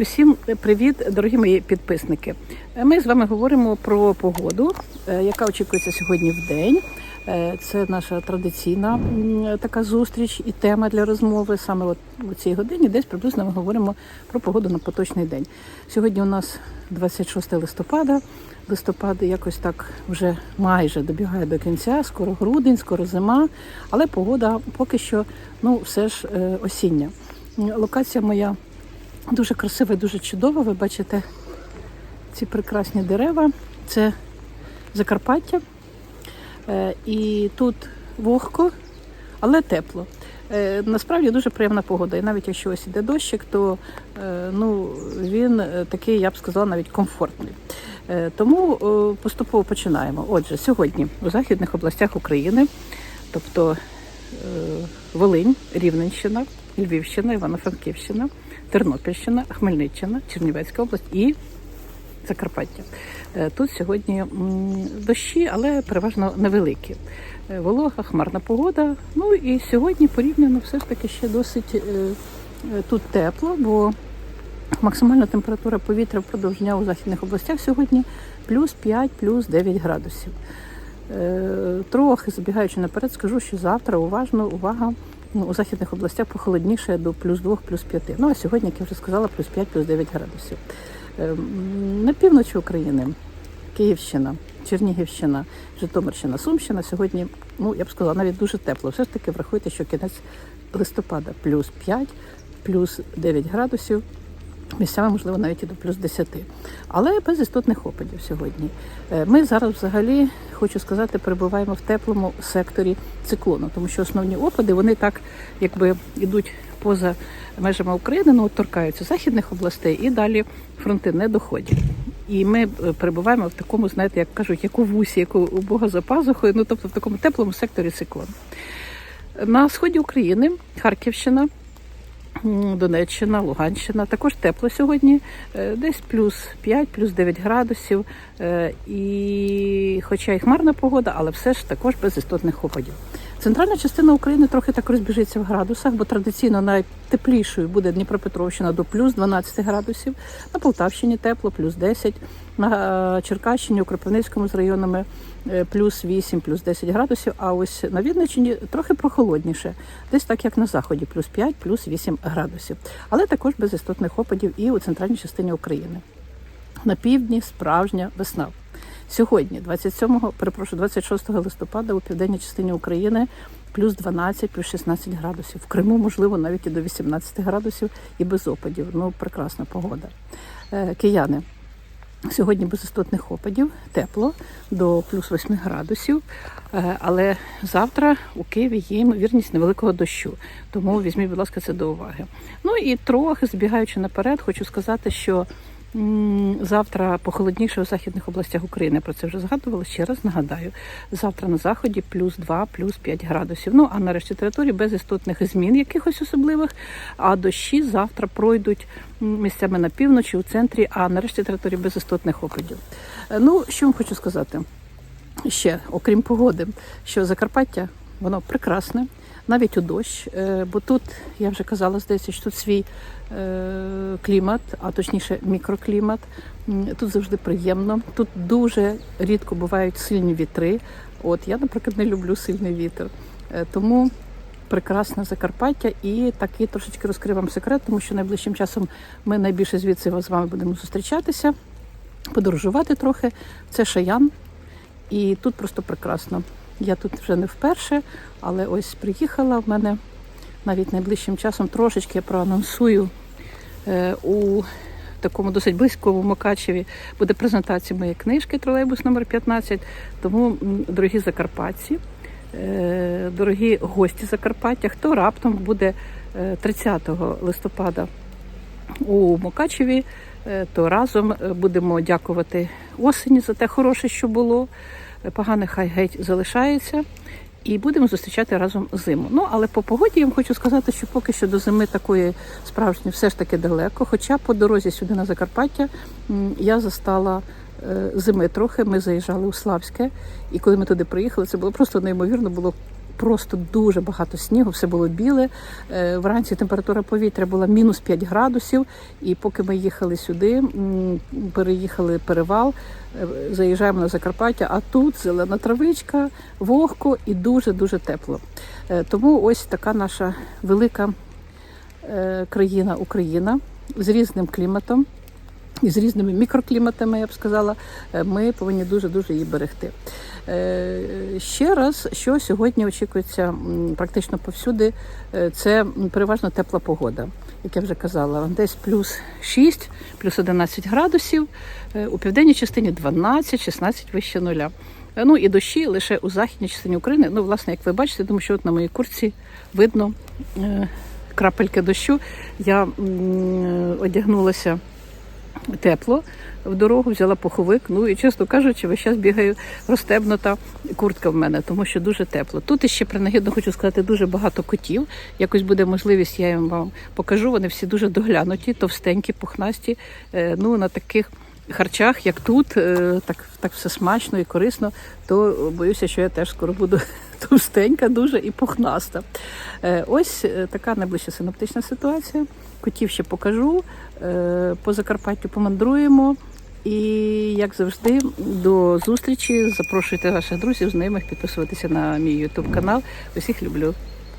Усім привіт, дорогі мої підписники. Ми з вами говоримо про погоду, е, яка очікується сьогодні в день. Е, Це наша традиційна така зустріч і тема для розмови. Саме от у цій годині десь приблизно ми говоримо про погоду на поточний день. Сьогодні у нас 26 листопада. Листопад якось так вже майже добігає до кінця. Скоро грудень, скоро зима, але погода поки що ну все ж е, осіння. Локація моя Дуже красива і дуже чудова. Ви бачите ці прекрасні дерева. Це Закарпаття. Е, І тут вогко, але тепло. Е, Насправді дуже приємна погода. І навіть якщо ось іде дощик, то е, ну, він такий, я б сказала, навіть комфортний. Тому поступово починаємо. Отже, сьогодні у західних областях України, тобто Волинь, Рівненщина, Львівщина, Івано-Франківщина, Тернопільщина, Хмельниччина, Чернівецька область і Закарпаття. Е, Тут сьогодні дощі, але переважно невеликі. Е, Волога, хмарна погода. Ну і сьогодні порівняно все ж таки ще досить е, тут тепло, бо максимальна температура повітря впродовж дня у західних областях сьогодні плюс 5, плюс 9 градусів. Трохи забігаючи наперед, скажу, що завтра уважно, увага, ну, у західних областях похолодніше до плюс 2, плюс 5. Ну а сьогодні, як я вже сказала, плюс 5, плюс 9 градусів. Е, На півночі України, Київщина, Чернігівщина, Житомирщина, Сумщина сьогодні, ну я б сказала, навіть дуже тепло. Все ж таки врахуйте, що кінець листопада плюс 5, плюс 9 градусів. Місцями, можливо, навіть і до плюс 10. Але без істотних опадів сьогодні. Е, Ми зараз взагалі, хочу сказати, перебуваємо в теплому секторі циклону, тому що основні опади вони так якби йдуть поза межами України, ну от торкаються західних областей і далі фронти не доходять. І ми е, перебуваємо в такому, знаєте, як кажуть, як у вусі, як у Бога за пазухою, ну тобто в такому теплому секторі циклону. На сході України Харківщина, Донеччина, Луганщина. Також тепло сьогодні, е, десь плюс 5, плюс 9 градусів. Е, І хоча й хмарна погода, але все ж також без істотних опадів. Центральна частина України трохи так розбіжиться в градусах, бо традиційно найтеплішою буде Дніпропетровщина до плюс 12 градусів. На Полтавщині тепло, плюс 10. На е, Черкащині, у Кропивницькому з районами плюс 8, плюс 10 градусів. А ось на Вінниччині трохи прохолодніше, десь так як на заході, плюс 5, плюс 8 градусів. Але також без істотних опадів і у центральній частині України. На півдні справжня весна. Сьогодні, 27, перепрошую, 26 листопада, у південній частині України плюс 12, плюс 16 градусів. В Криму, можливо, навіть і до 18 градусів і без опадів. Ну, прекрасна погода. Е, Кияни. Сьогодні без істотних опадів, тепло до плюс 8 градусів, Е, але завтра у Києві є ймовірність невеликого дощу. Тому візьміть, будь ласка, це до уваги. Ну і трохи збігаючи наперед, хочу сказати, що завтра похолодніше у західних областях України. Про це вже згадували. Ще раз нагадаю. Завтра на заході плюс 2, плюс 5 градусів. Ну а на решті території без істотних змін якихось особливих. А дощі завтра пройдуть місцями на півночі, у центрі, а на решті території без істотних опадів. Е, Ну, що вам хочу сказати? ще, окрім погоди, що Закарпаття воно прекрасне, навіть у дощ. Е, Бо тут, я вже казала, здається, що тут свій е, клімат, а точніше мікроклімат. Тут завжди приємно. Тут дуже рідко бувають сильні вітри. От я, наприклад, не люблю сильний вітер. Е, Тому прекрасне Закарпаття і такий трошечки розкрив вам секрет, тому що найближчим часом ми найбільше звідси з вами будемо зустрічатися, подорожувати трохи. Це Шаян. І тут просто прекрасно. Я тут вже не вперше, але ось приїхала в мене навіть найближчим часом трошечки я проанонсую е, у такому досить близькому Мукачеві буде презентація моєї книжки Тролейбус номер 15. Тому, дорогі закарпатці, е, дорогі гості Закарпаття, хто раптом буде е, 30 листопада у Мукачеві, е, то разом е, будемо дякувати осені за те хороше, що було. Погане хай геть залишається. І будемо зустрічати разом зиму. Ну але по погоді я вам хочу сказати, що поки що до зими такої справжньої все ж таки далеко. Хоча по дорозі сюди на Закарпаття я застала е, зими трохи. Ми заїжджали у Славське, і коли ми туди приїхали, це було просто неймовірно. Було просто дуже багато снігу, все було біле. Е, Вранці температура повітря була мінус 5 градусів. І поки ми їхали сюди, переїхали перевал, е, заїжджаємо на Закарпаття, а тут зелена травичка, вогко і дуже-дуже тепло. Е, Тому ось така наша велика країна Україна з різним кліматом з різними мікрокліматами, я б сказала, е, ми повинні дуже дуже її берегти. Е, Ще раз, що сьогодні очікується практично повсюди, е, це переважно тепла погода. Як я вже казала, десь плюс 6, плюс 11 градусів, у південній частині 12-16 вище нуля. Ну і дощі лише у західній частині України. Ну, власне, як ви бачите, тому що от на моїй курці видно крапельки дощу. Я одягнулася тепло в дорогу, взяла пуховик. Ну і чесно кажучи, весь час бігаю розстебнута куртка в мене, тому що дуже тепло. Тут іще принагідно хочу сказати дуже багато котів. Якось буде можливість, я їм вам покажу. Вони всі дуже доглянуті, товстенькі, пухнасті. Е, Ну на таких. Харчах, як тут, е, так, так все смачно і корисно, то боюся, що я теж скоро буду товстенька, дуже і пухнаста. Е, Ось е, така найближча синоптична ситуація. Котів ще покажу. По Закарпаттю помандруємо. І як завжди, до зустрічі. Запрошуйте ваших друзів, знайомих підписуватися на мій ютуб канал. Усіх люблю.